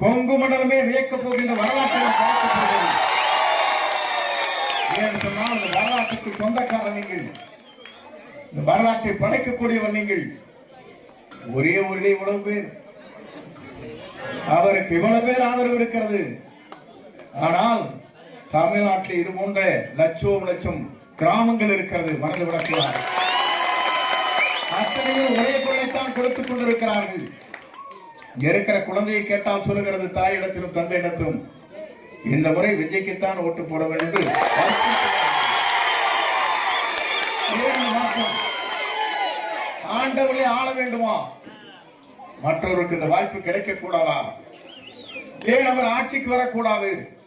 கொங்கு மண்டலமே வியக்க போகின்ற வரலாற்றை நாம் பார்க்கப் சொன்னால் இந்த வரலாற்றுக்கு சொந்தக்காரர் நீங்கள். இந்த வரலாற்றை படைக்கக்கூடியவர் நீங்கள். ஒரே ஒரு இவ்வளவு பேர். அவருக்கு இவ்வளவு பேர் ஆதரவு இருக்கிறது. ஆனால் தமிழ்நாட்டில் இது போன்ற லட்சம் லட்சம் கிராமங்கள் இருக்கிறது மறந்து விடக்கூடாது. அத்தனையும் ஒரே பொருளைத்தான் கொடுத்துக் கொண்டிருக்கிறார்கள். இருக்கிற குழந்தையை கேட்டால் சொல்லுகிறது தாயிடத்திலும் தந்தையிடத்திலும். இந்த முறை விஜய்க்குத்தான் ஓட்டு போட வேண்டும். என்று ஆண்டவர்களே ஆள வேண்டுமா? மற்றவருக்கு இந்த வாய்ப்பு கிடைக்க கூடாதா ஏன் அவர் ஆட்சிக்கு வரக்கூடாது?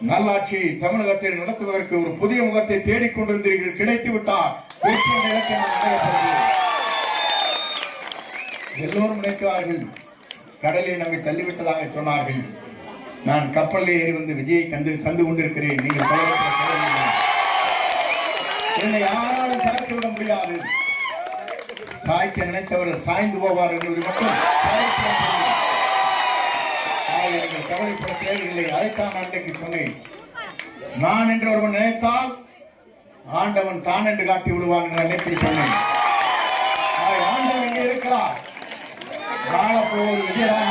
நல்லாட்சி தமிழகத்தில் நடத்துவதற்கு ஒரு புதிய முகத்தை தேடிக் கொண்டிருந்தீர்கள். கிடைத்து விட்டார். எல்லோரும் நினைக்கிறார்கள் கடலில் நம்மை தள்ளிவிட்டதாக சொன்னார்கள். நான் கப்பலில் ஏறி வந்து விஜயை கண்டு சந்து கொண்டிருக்கிறேன். நீங்கள் என்னை யாராலும் சாய்த்து விட முடியாது. சாய்க்க நினைத்தவர்கள் சாய்ந்து போவார்கள். என்று மட்டும் நீங்கள் கவலைப்பட தேவையில்லை. அதைத்தான் நான் சொன்னேன். நான் என்று ஒருவன் நினைத்தால் ஆண்டவன் தான் என்று காட்டி விடுவான் என்று அன்னைக்கு சொன்னேன். ஆண்டவன் இங்கே இருக்கிறார். காலப்போது விஜயராம்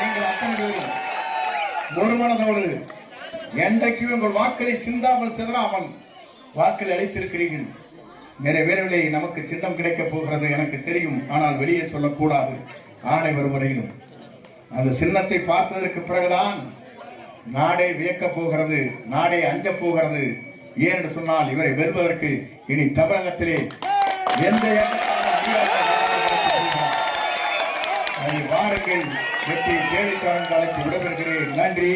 நீங்கள் அத்தனை பேரும் ஒரு என்றைக்கும் உங்கள் வாக்களை சிந்தாமல் சிதறாமல் வாக்கள் அளித்திருக்கிறீர்கள் நிறைவேறவில்லை நமக்கு சின்னம் கிடைக்கப் போகிறது எனக்கு தெரியும். ஆனால் வெளியே சொல்லக்கூடாது. ஆணை வரும் வரையிலும் அந்த சின்னத்தை பார்த்ததற்கு பிறகுதான் நாடே வியக்கப் போகிறது நாடே அஞ்ச போகிறது. ஏன் என்று சொன்னால் இவரை வெல்வதற்கு இனி தமிழகத்திலே எந்த வாருங்கள். வெற்றி தேடி தரங்கள் அழைத்து விடைபெறுகிறேன். நன்றி.